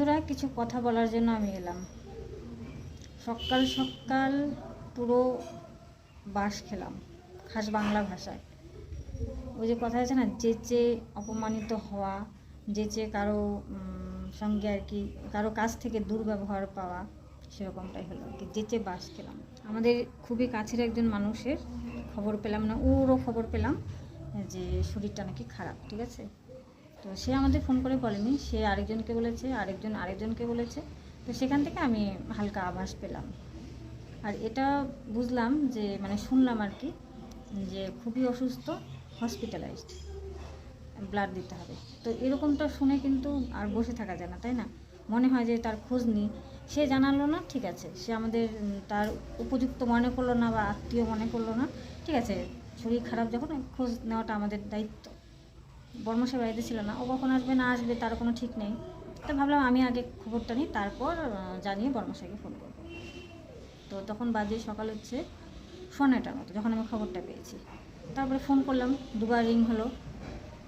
বন্ধুরা, কিছু কথা বলার জন্য আমি এলাম। সকাল সকাল পুরো বাস খেলাম, খাস বাংলা ভাষায়। ওই যে কথা আছে না যেচে অপমানিত হওয়া যেচে কারও সঙ্গে আর কি, কারও কাছ থেকে দুর্ব্যবহার পাওয়া, সেরকমটাই হলো আর কি। যেচে বাস খেলাম। আমাদের খুবই কাছের একজন মানুষের খবর পেলাম না, ওরও খবর পেলাম যে শরীরটা নাকি খারাপ, ঠিক আছে? তো সে আমাদের ফোন করে বলেনি। সে আরেকজনকে বলেছে, আরেকজন আরেকজনকে বলেছে। তো সেখান থেকে আমি হালকা আভাস পেলাম। আর এটা বুঝলাম যে মানে শুনলাম আর কি, যে খুবই অসুস্থ হসপিটালাইজড ব্লাড দিতে হবে। তো এরকমটা শুনে কিন্তু আর বসে থাকা যায় না, তাই না? মনে হয় যে তার খোঁজ নিই। সে জানালো না, ঠিক আছে। সে আমাদের, তার উপযুক্ত মনে করল না বা আত্মীয় মনে করল না। ঠিক আছে, শরীর খারাপ যখন, খোঁজ নেওয়াটা আমাদের দায়িত্ব। বর্মশাই বাড়িতে ছিল না। ও কখন আসবে, না আসবে তার কোনো ঠিক নেই। তো ভাবলাম আমি আগে খবরটা নিই, তারপর জানিয়ে বর্মশাইকে ফোন করব। তো তখন বাজে সকাল হচ্ছে সোনাটার মতো, যখন আমি খবরটা পেয়েছি। তারপরে ফোন করলাম, দুবার রিং হলো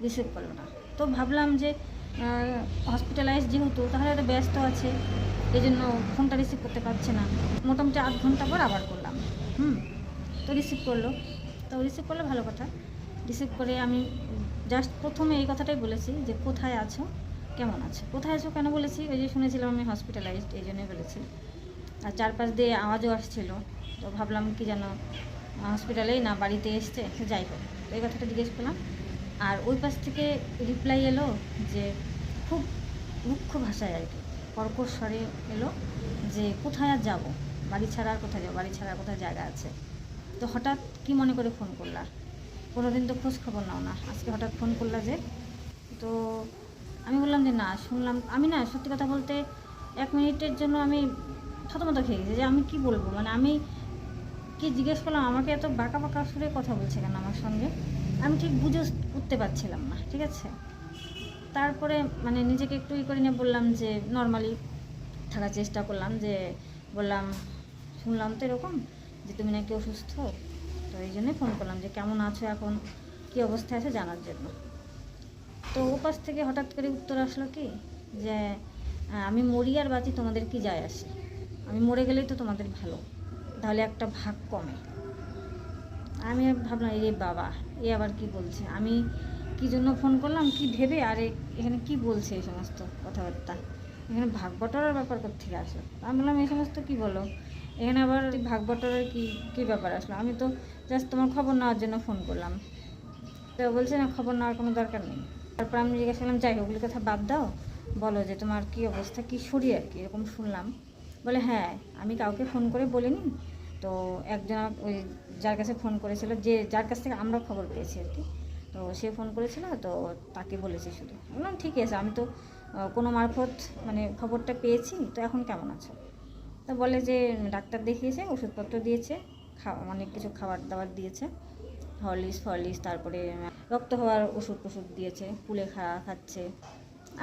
রিসিভ করল না। তো ভাবলাম যে হসপিটালাইজ যেহেতু, তাহলে হয়তো ব্যস্ত আছে এই জন্য ফোনটা রিসিভ করতে পারছে না। মোটামুটি আধ ঘণ্টা পর আবার করলাম, হুম। তো রিসিভ করল। তো রিসিভ করলে, ভালো কথা। রিসিভ করে আমি জাস্ট প্রথমে এই কথাটাই বলেছি যে কোথায় আছো? কেমন আছো? কোথায় আছো কেন বলেছি? ওই যে শুনেছিলাম আমি হসপিটালাইজড এই জন্যই বলেছি। আর চারপাশ দিয়ে আওয়াজও আসছিল। তো ভাবলাম কি যেন হসপিটালেই না, বাড়িতে এসছে, যাই হোক। এই কথাটা জিজ্ঞেস করলাম। আর ওই পাশ থেকে রিপ্লাই এলো যে খুব রুক্ষ ভাষায় আর কি, কর্কশ স্বরে এলো যে কোথায় আর যাব? বাড়ি ছাড়া আর কোথায় যাব? বাড়ি ছাড়া কোথায় জায়গা আছে? তো হঠাৎ কি মনে করে ফোন করলা? কোনোদিন তো খোঁজ খবর নাও না। আজকে হঠাৎ ফোন করলা যে, তো আমি বললাম যে না, শুনলাম, আমি না সত্যি কথা বলতে এক মিনিটের জন্য আমি থতমত খেয়ে গেছি যে আমি কি বলব? মানে আমি কি জিজ্ঞেস করলাম, আমাকে এত বাঁকা বাঁকা সুরে কথা বলছে কেন আমার সঙ্গে? আমি ঠিক বুঝে উঠতে পারছিলাম না, ঠিক আছে? তারপরে মানে নিজেকে একটু ই করে নিয়ে বললাম যে নর্মালি থাকার চেষ্টা করলাম যে, বললাম, শুনলাম তো এরকম যে, তুমি নাকি অসুস্থ? তো এই জন্যই ফোন করলাম যে কেমন আছো এখন, কী অবস্থায় আছে জানার জন্য। তো ওপাশ থেকে হঠাৎ করে উত্তর আসলো কি, যে আমি মরি আর বাঁচি তোমাদের কি যায় আসে। আমি মরে গেলেই তো তোমাদের ভালো, তাহলে একটা ভাগ কমে। আমি ভাবলাম এ বাবা, এ আবার কি বলছে? আমি কি জন্য ফোন করলাম, কি ভেবে, আর এখানে কি বলছে এই সমস্ত কথাবার্তা? এখানে ভাগ বটরার ব্যাপার কোথেকে আসলো? আমি বললাম, এই সমস্ত কি বলো? এখানে আবার ভাগ বটরার কি কি ব্যাপার আসলো? আমি তো জাস্ট তোমার খবর নেওয়ার জন্য ফোন করলাম। তো বলছে, না, খবর নেওয়ার কোনো দরকার নেই। তারপর আমি জিজ্ঞাসা করলাম, যাই ওগুলি কথা বাদ দাও। বলো যে তোমার কি অবস্থা, কি শরীর আর কি? এরকম শুনলাম। বলে হ্যাঁ আমি কাউকে ফোন করে বলিনি। তো একজন ওই যার কাছে ফোন করেছিল, যে যার কাছ থেকে আমরা খবর পেয়েছি আর কি, তো সে ফোন করেছিল, তো তাকে বলেছি শুধু। বললাম, ঠিক আছে, আমি তো কোনো মারফত মানে খবরটা পেয়েছি, তো এখন কেমন আছো? তো বলে যে, ডাক্তার দেখিয়েছে, ওষুধপত্র দিয়েছে খাওয়া মানে কিছু খাবার দাবার দিয়েছে। হরলিক্স ফরলিক্স, তারপরে রক্ত হওয়ার ওষুধ টষুধ দিয়েছে, পুলে খাওয়া খাচ্ছে।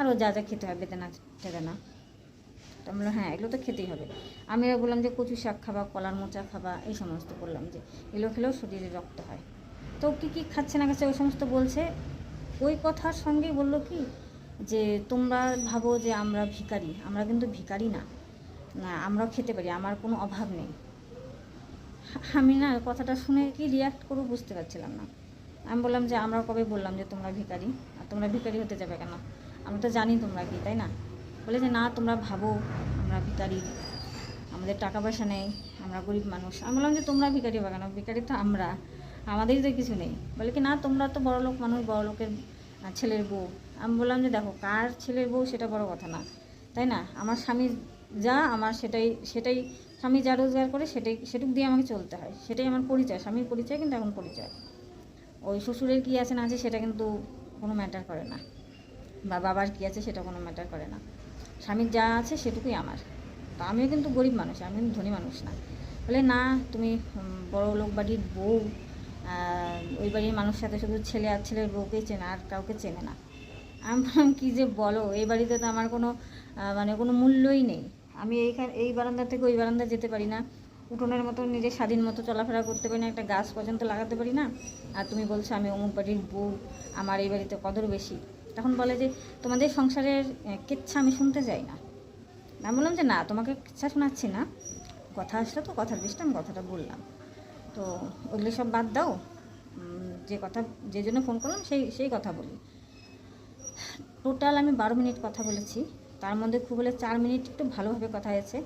আরও যা যা খেতে হয় বেদানা টেদানা তো আমি বললাম হ্যাঁ এগুলো তো খেতেই হবে। আমি বললাম যে কচু শাক খাবা, কলার মোচা খাবা, এই সমস্ত বললাম যে, এগুলো খেলেও শরীরে রক্ত হয়। তো কী কী খাচ্ছে না খাচ্ছে ওই সমস্ত বলছে। ওই কথার সঙ্গে বলল কি, যে, তোমরা ভাবো যে, আমরা ভিখারি। আমরা কিন্তু ভিখারি না, আমরাও খেতে পারি, আমার কোনো অভাব নেই। আমি না কথাটা শুনে কি রিয়াক্ট করব বুঝতে পারছিলাম না। আমি বললাম যে, আমরা কবে বললাম যে তোমরা ভিখারি? আর তোমরা ভিখারি হতে যাবে কেন? আমরা তো জানি তোমরা কি, তাই না? বলে যে, না, তোমরা ভাবো, আমরা ভিখারি। আমাদের টাকা পয়সা নেই, আমরা গরিব মানুষ। আমি বললাম যে, তোমরা ভিখারি হবে কেন? ভিখারি তো আমরা। আমাদেরই তো কিছু নেই। বলে কি, না, তোমরা তো বড় লোক মানুষ, বড় লোকের ছেলের বউ। আমি বললাম যে, দেখো, কার ছেলের বউ সেটা বড় কথা না, তাই না? আমার স্বামী যা, আমার সেটাই সেটাই স্বামী যা রোজগার করে সেটাই, সেটুক দিয়ে আমাকে চলতে হয়। সেটাই আমার পরিচয়, স্বামীর পরিচয় কিন্তু এখন পরিচয়। ওই শ্বশুরের কী আছে না আছে সেটা কিন্তু কোনো ম্যাটার করে না। বা বাবার কী আছে সেটা কোনো ম্যাটার করে না। স্বামীর যা আছে সেটুকুই আমার। তো আমিও কিন্তু গরিব মানুষ আমি কিন্তু ধনী মানুষ না। বলে না, তুমি বড় লোক বাড়ির বউ ওই বাড়ির মানুষের সাথে শুধু ছেলে আর ছেলের বউকেই চেনে আর কাউকে চেনে না। আমি বললাম, কী যে বলো, এই বাড়িতে তো আমার কোনো মানে কোনো মূল্যই নেই। আমি এইখানে, এই বারান্দা থেকে ওই বারান্দা যেতে পারি না। উঠোনের মতো নিজের স্বাধীন মতো চলাফেরা করতে পারি না, একটা গাছ পর্যন্ত লাগাতে পারি না। আর তুমি বলছো আমি অমুক বাড়ির বউ, আমার এই বাড়িতে কদর বেশি। তখন বলে যে, তোমাদের সংসারের কেচ্ছা আমি শুনতে চাই না। আমি বললাম যে, না, তোমাকে কিচ্ছা শোনাচ্ছি না। কথা আসলে তো কথার বিষয়টা আমি কথাটা বললাম। তো ওগুলো সব বাদ দাও। যে কথা, যে জন্য ফোন করলাম, সেই সেই কথা বলি। টোটাল আমি বারো মিনিট কথা বলেছি। তার মধ্যে খুব হলে চার মিনিট একটু ভালোভাবে কথা হয়েছে।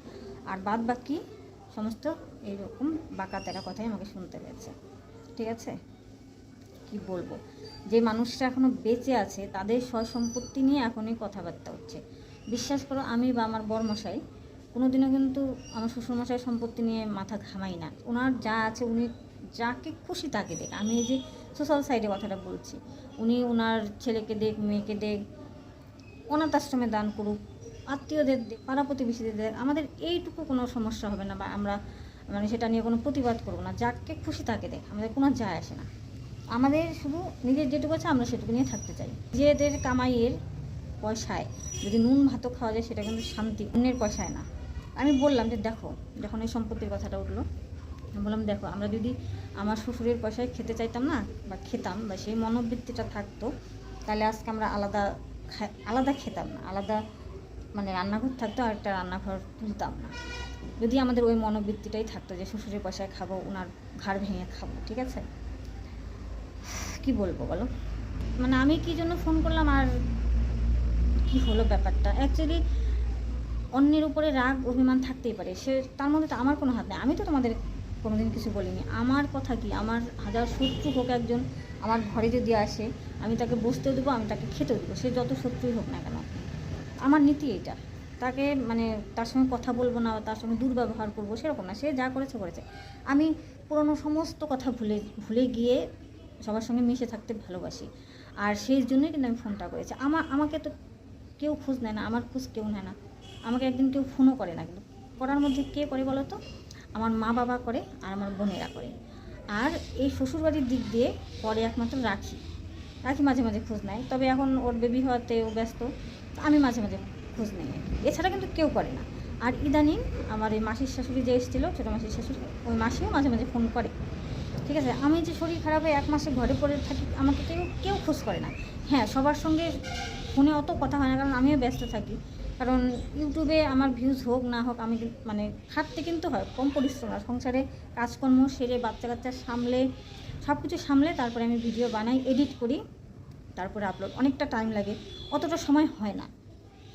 আর বাদ বাকি সমস্ত এইরকম বাঁকা তেরা কথাই আমাকে শুনতে হয়েছে। ঠিক আছে? কি বলব? যে মানুষরা এখনও বেঁচে আছে, তাদের সয় সম্পত্তি নিয়ে এখনই কথাবার্তা হচ্ছে। বিশ্বাস করো, আমি বা আমার বরমশাই কোনোদিনও কিন্তু আমার শ্বশুরমশাই সম্পত্তি নিয়ে মাথা ঘামাই না। ওনার যা আছে, উনি যাকে খুশি তাকে দেখ। আমি এই যে সোশ্যাল সাইডে কথাটা বলছি। উনি ওনার ছেলেকে দেখ, মেয়েকে দেখ অনাথ আশ্রমে দান করুক, আত্মীয়দের পাড়া প্রতিবেশীদের দেখ আমাদের এইটুকু কোনো সমস্যা হবে না বা আমরা মানে সেটা নিয়ে কোনো প্রতিবাদ করব না। যাকে খুশি তাকে দেখ, আমাদের কোনো যায় আসে না। আমাদের শুধু নিজের যেটুকু আছে আমরা সেটুকু নিয়ে থাকতে চাই। নিজেদের কামাইয়ের পয়সায় যদি নুন ভাতও খাওয়া যায় সেটা কিন্তু শান্তি, অন্যের পয়সায় না। আমি বললাম যে দেখো, যখন এই সম্পত্তির কথাটা উঠল বললাম দেখো, আমরা যদি আমার শ্বশুরের পয়সায় খেতে চাইতাম না বা খেতাম বা সেই মনোবৃত্তিটা থাকতো, তাহলে আজকে আমরা আলাদা আলাদা খেতাম না, আলাদা মানে রান্নাঘর থাকতো আর একটা রান্নাঘর তুলতাম না। যদি আমাদের ওই মনোবৃত্তিটাই থাকতো যে শ্বশুরের পয়সায় খাব ওনার ঘাড় ভেঙে খাব, ঠিক আছে? কি বলব বলো? মানে আমি কি জন্য ফোন করলাম আর কি হলো ব্যাপারটা? অ্যাকচুয়ালি অন্যের উপরে রাগ, অভিমান থাকতেই পারে। সে তার মধ্যে তো আমার কোনো হাত নেই। আমি তো তোমাদের কোনোদিন কিছু বলিনি। আমার কথা কি? আমার হাজার শত্রু হোক একজন আমার ঘরে যদি আসে, আমি তাকে বসতেও দেবো, আমি তাকে খেতেও দেবো। সে যত শত্রুই হোক না কেন। আমার নীতি এইটা। তাকে মানে তার সঙ্গে কথা বলব না, তার সঙ্গে দুর্ব্যবহার করব, সেরকম না। সে যা করেছে করেছে। আমি পুরনো সমস্ত কথা ভুলে ভুলে গিয়ে সবার সঙ্গে মিশে থাকতে ভালোবাসি। আর সেই জন্যই কিন্তু আমি ফোনটা করেছি। আমার আমাকে তো কেউ খোঁজ নেয় না, আমার খোঁজ কেউ নেয় না। আমাকে একদিন কেউ ফোনও করে না। কিন্তু করার মধ্যে কে করে বলো তো? আমার মা বাবা করে আর আমার বোনেরা করে। আর এই শ্বশুরবাড়ির দিক দিয়ে পরে একমাত্র রাখি। রাখি মাঝে মাঝে খোঁজ নেয়। তবে এখন ওর বেবি হওয়াতে ও ব্যস্ত আমি মাঝে মাঝে খোঁজ নেই। এছাড়া কিন্তু কেউ করে না। আর ইদানিং আমার এই মাসির শাশুড়ি যে এসেছিল, ছোটো মাসির শাশুড়ি, ওই মাসিও মাঝে মাঝে ফোন করে। ঠিক আছে? আমি যে শরীর খারাপ হয়ে এক মাসে ঘরে পড়ে থাকি, আমাকে কেউ কেউ খোঁজ করে না। হ্যাঁ সবার সঙ্গে ফোনে অত কথা হয় না, কারণ আমিও ব্যস্ত থাকি। কারণ ইউটিউবে আমার ভিউজ হোক, না হোক, আমি মানে খাটতে কিন্তু হয়, কম পরিশ্রম। না সংসারে কাজকর্ম সেরে বাচ্চা কাচ্চা সামলে সব কিছু সামলে তারপরে আমি ভিডিও বানাই এডিট করি, তারপরে আপলোড অনেকটা টাইম লাগে, অতটা সময় হয় না।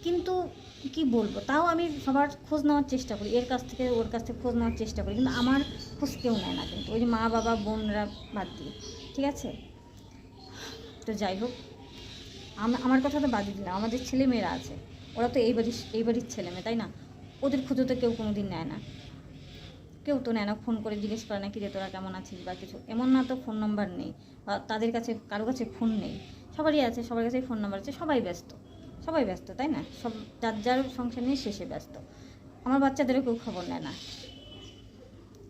কিন্তু কি বলব, তাও আমি সবার খোঁজ নেওয়ার চেষ্টা করি, এর কাছ থেকে ওর কাছ থেকে খোঁজ নেওয়ার চেষ্টা করি, কিন্তু আমার খোঁজ কেউ নেয় না কিন্তু। ওই যে মা, বাবা, বোনরা বাদ দিয়ে, ঠিক আছে? তো যাই হোক, আম- আমার কথা তো বাদই দিলাম, আমাদের ছেলে মেয়েরা আছে। ওরা তো এই বাড়ির এই বাড়ির ছেলে মেয়ে, তাই না? ওদের খুঁজে তো কেউ কোনো দিন নেয় না। কেউ তো নেয় না, ফোন করে জিজ্ঞেস করে না কি রে তোরা কেমন আছিস? বা কিছু। এমন না তো ফোন নাম্বার নেই, বা তাদের কাছে, কারও কাছে ফোন নেই। সবারই আছে, সবার কাছেই ফোন নাম্বার আছে, সবাই ব্যস্ত। সবাই ব্যস্ত, তাই না? সব, যার যার সংসার নিয়ে শেষে ব্যস্ত। আমার বাচ্চাদেরও কেউ খবর নেয় না।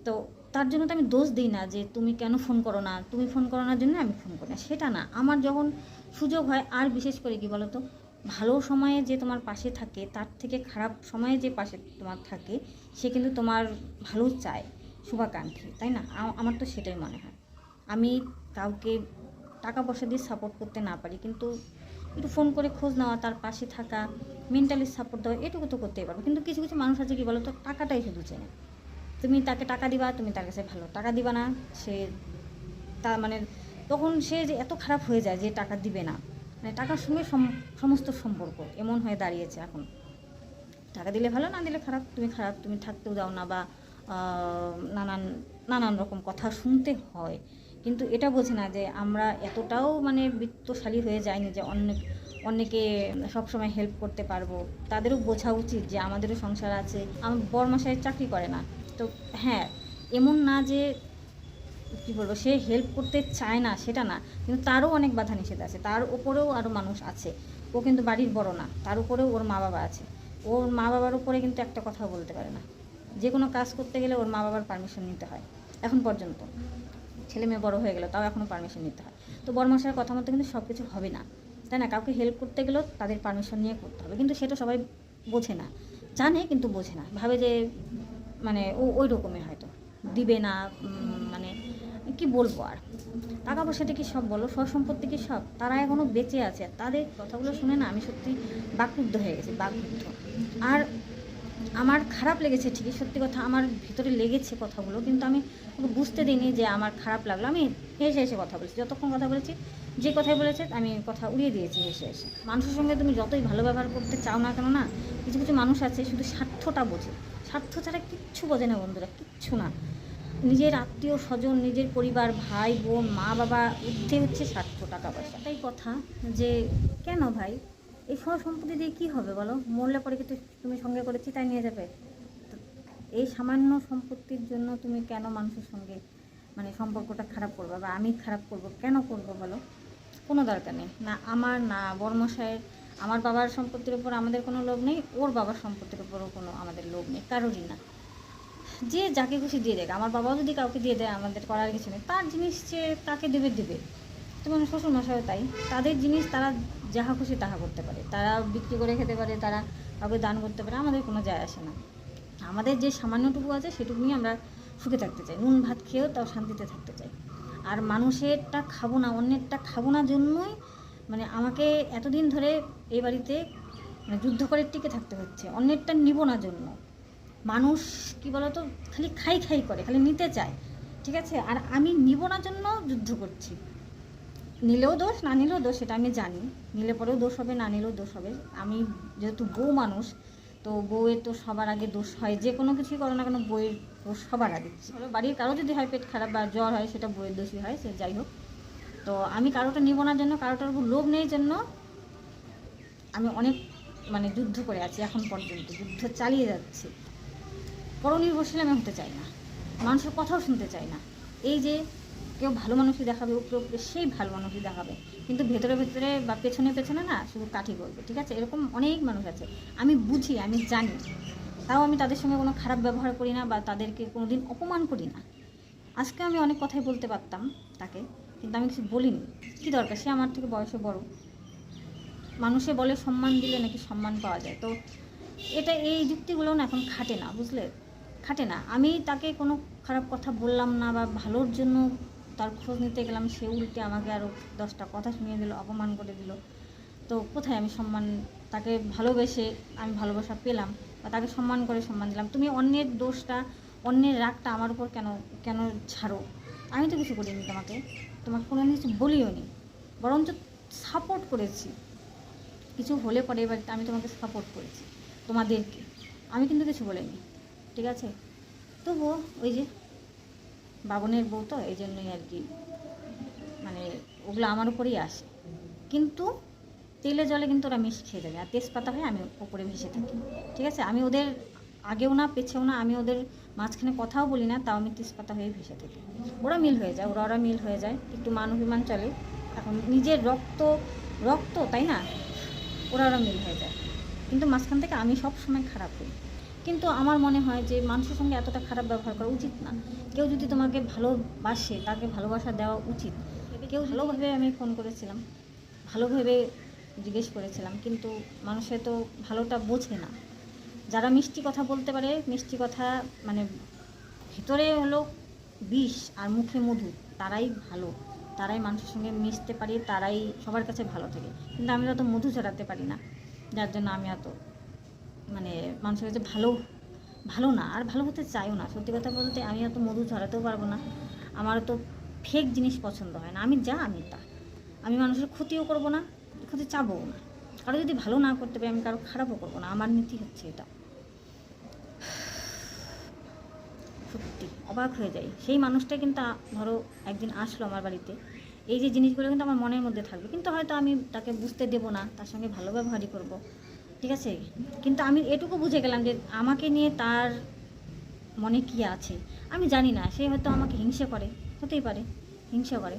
তো তার জন্য তো আমি দোষ দিই না যে, তুমি কেন ফোন করো না? তুমি ফোন করো না? জন্য আমি ফোন করি না। সেটা না। আমার যখন সুযোগ হয়, আর বিশেষ করে কি বলো তো ভালো সময়ে যে তোমার পাশে থাকে, তার থেকে খারাপ সময়ে যে পাশে তোমার থাকে, সে কিন্তু তোমার ভালো চায়। শুভাকাঙ্ক্ষী, তাই না? আমার তো সেটাই মনে হয়। আমি কাউকে টাকা পয়সা দিয়ে সাপোর্ট করতে না পারি, কিন্তু একটু ফোন করে খোঁজ নেওয়া, তার পাশে থাকা মেন্টালি সাপোর্ট দেওয়া, এটুকু তো করতেই পারব। কিন্তু কিছু কিছু মানুষ আছে কি বলো তো টাকাটাই শুধু চেনে। তুমি তাকে টাকা দিবা, তুমি তার কাছে ভালো টাকা দিবা না, সে তা মানে তখন সে যে এত খারাপ হয়ে যায় যে টাকা দিবে না। মানে টাকার সঙ্গে সম- সমস্ত সম্পর্ক এমন হয়ে দাঁড়িয়েছে এখন। টাকা দিলে ভালো, না দিলে খারাপ। তুমি খারাপ, তুমি থাকতেও দাও না বা নানান নানান রকম কথা শুনতে হয়। কিন্তু এটা বোঝে না যে আমরা এতটাও মানে বৃত্তশালী হয়ে যায়নি যে অন্য, অন্যকে সবসময় হেল্প করতে পারব। তাদেরও বোঝা উচিত যে আমাদেরও সংসার আছে। আমার বড় বরমাসায় চাকরি করে না। তো হ্যাঁ এমন না যে কী বলব, সে হেল্প করতে চায় না, সেটা না। কিন্তু তারও অনেক বাধা নিষেধ আছে। তার উপরেও আরও মানুষ আছে। ও কিন্তু বাড়ির বড় না। তার উপরেও ওর মা বাবা আছে। ওর মা বাবার উপরে কিন্তু একটা কথাও বলতে পারে না। যে কোনো কাজ করতে গেলে ওর মা বাবার পারমিশন নিতে হয়। এখন পর্যন্ত। ছেলে মেয়ে বড় হয়ে গেলো, তাও এখনও পারমিশন নিতে হয়। তো বড়মশাইয়ের কথা মতো কিন্তু সব কিছু হবে না। তাই না? কাউকে হেল্প করতে গেলেও তাদের পারমিশন নিয়ে করতে হবে। কিন্তু সেটা সবাই বোঝে না। জানে কিন্তু বোঝে না। ভাবে যে মানে ও ওই রকমের হয়তো। দিবে না কি বলব আর? টাকা পয়সাটা কি সব বলো, সব সম্পত্তি কি সব। তারা এখনও বেঁচে আছে। তাদের কথাগুলো শুনে না আমি সত্যি বাকরুদ্ধ হয়ে গেছি, বাকরুদ্ধ। আর আমার খারাপ লেগেছে ঠিকই, সত্যি কথা আমার ভিতরে লেগেছে কথাগুলো, কিন্তু আমি বুঝতে দিইনি যে আমার খারাপ লাগল। আমি হেসে হেসে কথা বলেছি। যতক্ষণ কথা বলেছি, যে কথাই বলেছে, আমি কথা উড়িয়ে দিয়েছি হেসে হেসে। মানুষের সঙ্গে তুমি যতই ভালো ব্যবহার করতে চাও না কেন না, কিছু কিছু মানুষ আছে, শুধু স্বার্থটা বোঝে। স্বার্থ ছাড়া কিচ্ছু বোঝে না বন্ধুরা, কিচ্ছু না। নিজের আত্মীয় স্বজন, নিজের পরিবার, ভাই, বোন, মা, বাবা ঊর্ধ্বে হচ্ছে স্বার্থ টাকা পয়সা। তাই কথা যে, কেন ভাই? এই সব সম্পত্তি দিয়ে কী হবে বলো? মরলে পরে কিন্তু তুমি সঙ্গে করে চিতায় নিয়ে যাবে? এই সামান্য সম্পত্তির জন্য তুমি কেন মানুষের সঙ্গে মানে সম্পর্কটা খারাপ করবে বা আমি খারাপ করব, কেন করব বলো? কোনো দরকার নেই। না আমার, না বর্মশায়ের আমার বাবার সম্পত্তির উপর আমাদের কোনো লোভ নেই, ওর বাবার সম্পত্তির উপরও কোনো আমাদের লোভ নেই, কারোরই না। যে যাকে খুশি দিয়ে দেয় আমার বাবাও যদি কাউকে দিয়ে দেয়, আমাদের করার কিছু নেই। তার জিনিস যে তাকে দেবে দেবে। তোমার শ্বশুর মশাইও তাই। তাদের জিনিস তারা যাহা খুশি তাহা করতে পারে। তারা বিক্রি করে খেতে পারে, তারা কাউকে দান করতে পারে, আমাদের কোনো যায় আসে না। আমাদের যে সামান্যটুকু আছে সেটুকু নিয়ে আমরা সুখে থাকতে চাই। নুন, ভাত খেয়েও তাও শান্তিতে থাকতে চাই। আর মানুষেরটা খাব না, অন্যেরটা খাব না জন্যই মানে আমাকে এতদিন ধরে এই বাড়িতে মানে যুদ্ধ করে টিকে থাকতে হচ্ছে। অন্যেরটা নিব না জন্য। মানুষ, কি বলতো, খালি খাই খাই করে, খালি নিতে চায়, ঠিক আছে? আর আমি নিব না জন্য যুদ্ধ করছি। নিলেও দোষ, না নিলেও দোষ, সেটা আমি জানি। নিলে পরেও দোষ হবে, না নিলেও দোষ হবে। আমি যেহেতু বউ মানুষ, তো বউয়ের তো সবার আগে দোষ হয়। যে কোনো কিছুই করো না কেন বইয়ের দোষ সবার আগে। বাড়ির কারও যদি হয়, পেট খারাপ বা জ্বর হয়, সেটা বইয়ের দোষই হয়, সে যাই হোক। তো আমি কারোটা নিব না জন্য, কারোটার উপর লোভ নেই জন্য আমি অনেক মানে যুদ্ধ করে আছি, এখন পর্যন্ত। যুদ্ধ চালিয়ে যাচ্ছি। পরনির্ভরশীল আমি হতে চাই না। মানুষের কথাও শুনতে চাই না। এই যে কেউ ভালো মানুষই দেখাবে, উপরে উপরে সেই ভালো মানুষই দেখাবে। কিন্তু ভেতরে ভেতরে বা পেছনে পেছনে না শুধু কাঠি করবে ঠিক আছে? এরকম অনেক মানুষ আছে। আমি বুঝি, আমি জানি। তাও আমি তাদের সঙ্গে কোনো খারাপ ব্যবহার করি না বা তাদেরকে কোনো দিন অপমান করি না। আজকে আমি অনেক কথাই বলতে পারতাম তাকে, কিন্তু আমি কিছু বলিনি। কী দরকার? সে আমার থেকে বয়সে বড়। মানুষে বলে সম্মান দিলে নাকি সম্মান পাওয়া যায়। তো এটা, এই যুক্তিগুলো না এখন খাটে না, বুঝলে? খাটে না। আমি তাকে কোনো খারাপ কথা বললাম না বা ভালোর জন্য তার খোঁজ নিতে গেলাম, সে উল্টে আমাকে আরও দশটা কথা শুনিয়ে দিল, অপমান করে দিল। তো কোথায় আমি সম্মান? তাকে ভালোবেসে আমি ভালোবাসা পেলাম বা তাকে সম্মান করে সম্মান দিলাম। তুমি অন্যের দোষটা, অন্যের রাগটা আমার উপর কেন কেন ছাড়ো? আমি তো কিছু করিনি তোমাকে। তোমাকে কোনো কিছু বলিও নি। বরঞ্চ সাপোর্ট করেছি। কিছু হলে পরে এবার আমি তোমাকে সাপোর্ট করেছি। তোমাদেরকে। আমি কিন্তু কিছু বলিনি। ঠিক আছে? তবুও ওই যে বাবনের বউ তো, এই জন্যই আর কি মানে ওগুলো আমার উপরেই আসে। কিন্তু তেলে জলে কিন্তু ওরা মিশ খেয়ে যাবে, আর তেজপাতা হয়ে আমি ওপরে ভেসে থাকি। ঠিক আছে? আমি ওদের আগেও না, পেছেও না, আমি ওদের মাঝখানে কথাও বলি না, তাও আমি তেজপাতা হয়ে ভেসে থাকি। ওরা মিল হয়ে যায়, ওরা ওরা মিল হয়ে যায়, একটু মান অভিমান চলে। এখন নিজের রক্ত রক্ত, তাই না? ওরা ওরা মিল হয়ে যায়। কিন্তু মাঝখান থেকে আমি সব সময় খারাপ হই। কিন্তু আমার মনে হয় যে মানুষের সঙ্গে এতটা খারাপ ব্যবহার করা উচিত না। কেউ যদি তোমাকে ভালোবাসে তাকে ভালোবাসা দেওয়া উচিত। কেউ ভালোভাবে আমি ফোন করেছিলাম ভালোভাবে জিজ্ঞেস করেছিলাম কিন্তু মানুষে তো ভালোটা বোঝে না। যারা মিষ্টি কথা বলতে পারে মিষ্টি কথা মানে ভিতরে হলো বিষ আর মুখে মধু তারাই ভালো। তারাই মানুষের সঙ্গে মিশতে পারি তারাই সবার কাছে ভালো থাকে। কিন্তু আমি অত মধু ছড়াতে পারি না যার জন্য আমি এত মানে মানুষের কাছে ভালো ভালো না, আর ভালো হতে চাইও না। সত্যি কথা বলতে আমি এত মধু ছড়াতেও পারব না। আমার তো ফেক জিনিস পছন্দ হয় না। আমি যা, আমি তা। আমি মানুষের ক্ষতিও করব না, ক্ষতি চাবও না। কারও যদি ভালো না করতে পারি, আমি কারও খারাপও করব না। আমার নীতি হচ্ছে এটা। সত্যি, অবাক হয়ে যাই। সেই মানুষটা কিন্তু ধরো একদিন আসলো আমার বাড়িতে। এই যে জিনিসগুলো কিন্তু আমার মনের মধ্যে থাকবে কিন্তু হয়তো আমি তাকে বুঝতে দেব না, তার সঙ্গে ভালো ব্যবহারই করব। ঠিক আছে? কিন্তু আমি এটুকু বুঝে গেলাম যে আমাকে নিয়ে তার মনে কি আছে? আমি জানি না, সে হয়তো আমাকে হিংসে করে, হতেই পারে, হিংসে করে।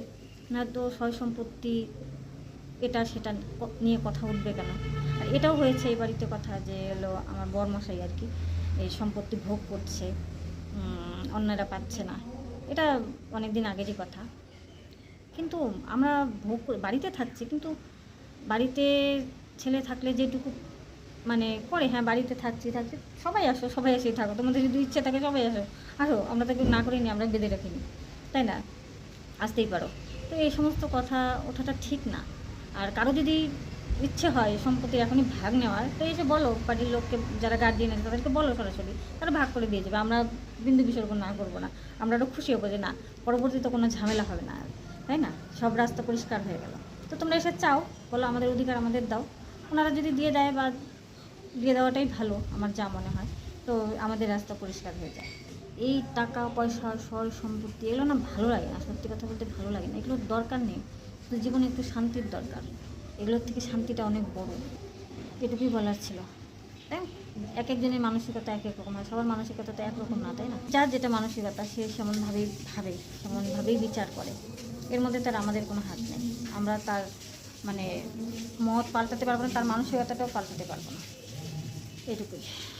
না তো সয় সম্পত্তি, এটা সেটা নিয়ে কথা উঠবে কেন? আর এটাও হয়েছে এই বাড়িতে কথা যে হলো আমার বরমশাই আর কি, এই সম্পত্তি ভোগ করছে অন্যরা পাচ্ছে না। এটা অনেক দিন আগেরই কথা। কিন্তু আমরা ভোগ বাড়িতে থাকছি, কিন্তু বাড়িতে ছেলে থাকলে যেটুকু মানে করে হ্যাঁ বাড়িতে থাকছি থাকছি, সবাই আসো, সবাই এসেই থাকো, তোমাদের যদি ইচ্ছে থাকে সবাই আসো আসো, আমরা তো না করিনি আমরা বেঁধে রাখিনি, তাই না? আসতেই পারো। তো এই সমস্ত কথা ওঠাটা ঠিক না। আর কারও যদি ইচ্ছে হয় সম্পত্তি এখনই ভাগ নেওয়ার, তো এসে বলো, বাড়ির লোককে, যারা গার্জিয়ান আছে, তাদেরকে বলো সরাসরি, তারা ভাগ করে দিয়ে যাবে, আমরা বিন্দু বিসর্গ না করব না, আমরা আরও খুশি হব যে না, পরবর্তীতে কোনো ঝামেলা হবে না, তাই না? সব রাস্তা পরিষ্কার হয়ে গেল। তো তোমরা এসে চাও, বলো আমাদের অধিকার আমাদের দাও, ওনারা যদি দিয়ে দেয় বা দিয়ে দেওয়াটাই ভালো, আমার যা মনে হয়। তো আমাদের রাস্তা পরিষ্কার হয়ে যায়। এই টাকা, পয়সা সয় সম্পত্তি এগুলো না ভালো লাগে না, সত্যি কথা বলতে ভালো লাগে না। এগুলোর দরকার নেই। তো জীবনে একটু শান্তির দরকার। এগুলোর থেকে শান্তিটা অনেক বড়। এটুকুই বলার ছিল। তাই এক একজনের মানসিকতা এক এক রকম হয়। সবার মানসিকতা তো একরকম না, তাই না? যার যেটা মানসিকতা, সে সেমনভাবেই ভাবে, সেমনভাবেই বিচার করে। এর মধ্যে তার আমাদের কোনো হাত নেই। আমরা তার মানে মত পাল্টাতে পারব না, তার মানসিকতাটাও পাল্টাতে পারব না। এটুকুই